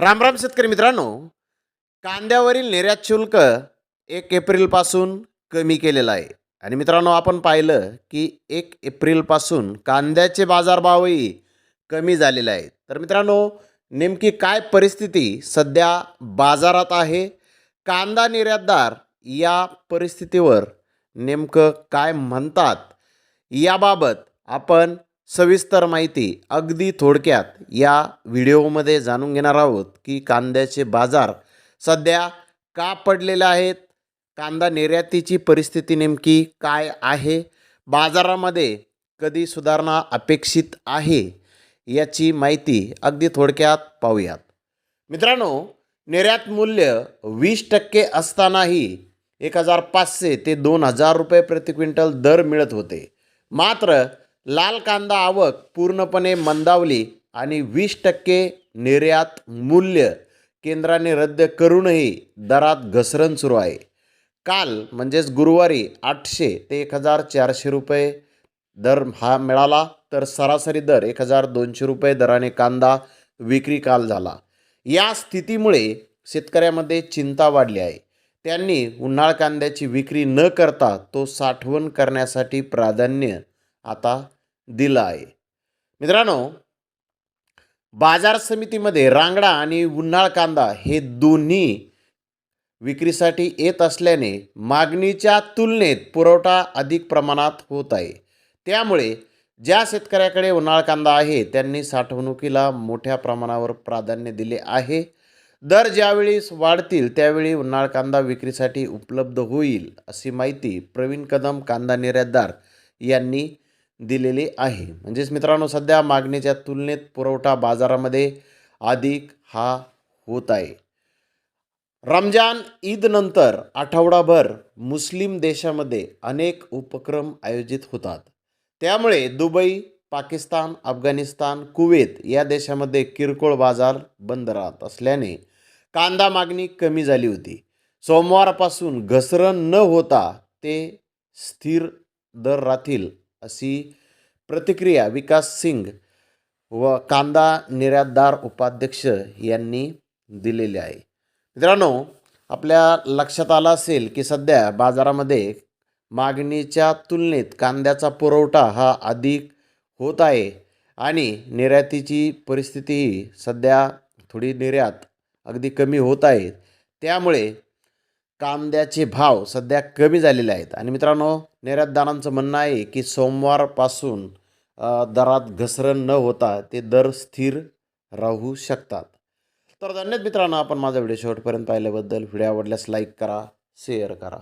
राम राम शेतकरी मित्रांनो. कांद्यावरील निर्यात शुल्क एक एप्रिलपासून कमी केलेलं आहे. आणि मित्रांनो आपण पाहिलं की एक एप्रिलपासून कांद्याचे बाजारभावही कमी झालेले आहेत. तर मित्रांनो नेमकी काय परिस्थिती सध्या बाजारात आहे? कांदा निर्यातदार या परिस्थितीवर नेमकं काय म्हणतात? याबाबत आपण सविस्तर माहिती अगदी थोडक्यात या व्हिडिओमध्ये जाणून घेणार आहोत की कांद्याचे बाजार सध्या का पडलेले आहेत कांदा निर्यातीची परिस्थिती नेमकी काय आहे बाजारामध्ये कधी सुधारणा अपेक्षित आहे याची माहिती अगदी थोडक्यात पाहूयात. मित्रांनो निर्यात मूल्य वीस टक्के असतानाही एक हजार पाचशे ते दोन हजार रुपये प्रति क्विंटल दर मिळत होते. मात्र लाल कांदा आवक पूर्णपणे मंदावली आणि वीस टक्के निर्यात मूल्य केंद्राने रद्द करूनही दरात घसरण सुरू आहे. काल म्हणजेच गुरुवारी आठशे ते एक हजार चारशे रुपये दर हा मिळाला तर सरासरी दर एक हजार दोनशे रुपये दराने कांदा विक्री काल झाला. या स्थितीमुळे शेतकऱ्यामध्ये चिंता वाढली आहे. त्यांनी उन्हाळ कांद्याची विक्री न करता तो साठवण करण्यासाठी प्राधान्य आता दिलं आहे. मित्रांनो बाजार समितीमध्ये रांगडा आणि उन्हाळ कांदा हे दोन्ही विक्रीसाठी येत असल्याने मागणीच्या तुलनेत पुरवठा अधिक प्रमाणात होत आहे. त्यामुळे ज्या शेतकऱ्याकडे उन्हाळ कांदा आहे त्यांनी साठवणुकीला मोठ्या प्रमाणावर प्राधान्य दिले आहे. दर ज्यावेळी वाढतील त्यावेळी उन्हाळ कांदा विक्रीसाठी उपलब्ध होईल अशी माहिती प्रवीण कदम कांदा निर्यातदार यांनी दिलेली आहे. म्हणजेच मित्रांनो सध्या मागणीच्या तुलनेत पुरवठा बाजारामध्ये अधिक हा होत आहे. रमजान ईदनंतर आठवडाभर मुस्लिम देशामध्ये अनेक उपक्रम आयोजित होतात. त्यामुळे दुबई पाकिस्तान अफगाणिस्तान कुवेत या देशामध्ये किरकोळ बाजार बंद राहत असल्याने कांदा मागणी कमी झाली होती. सोमवारपासून घसरण न होता ते स्थिर दर राहतील अशी प्रतिक्रिया विकास सिंग व कांदा निर्यातदार उपाध्यक्ष यांनी दिलेली आहे. मित्रांनो आपल्या लक्षात आलं असेल की सध्या बाजारामध्ये मागणीच्या तुलनेत कांद्याचा पुरवठा हा अधिक होत आहे आणि निर्यातीची परिस्थितीही सध्या थोडी निर्यात अगदी कमी होत आहे. त्यामुळे कांद्याचे भाव सध्या कमी झालेले आहेत. आणि मित्रांनो निर्यातदारांचं म्हणणं आहे की सोमवारपासून दरात घसरण न होता ते दर स्थिर राहू शकतात. तर धन्यवाद मित्रांनो आपण माझा व्हिडिओ शेवटपर्यंत पाहिल्याबद्दल. व्हिडिओ आवडल्यास लाईक करा शेअर करा.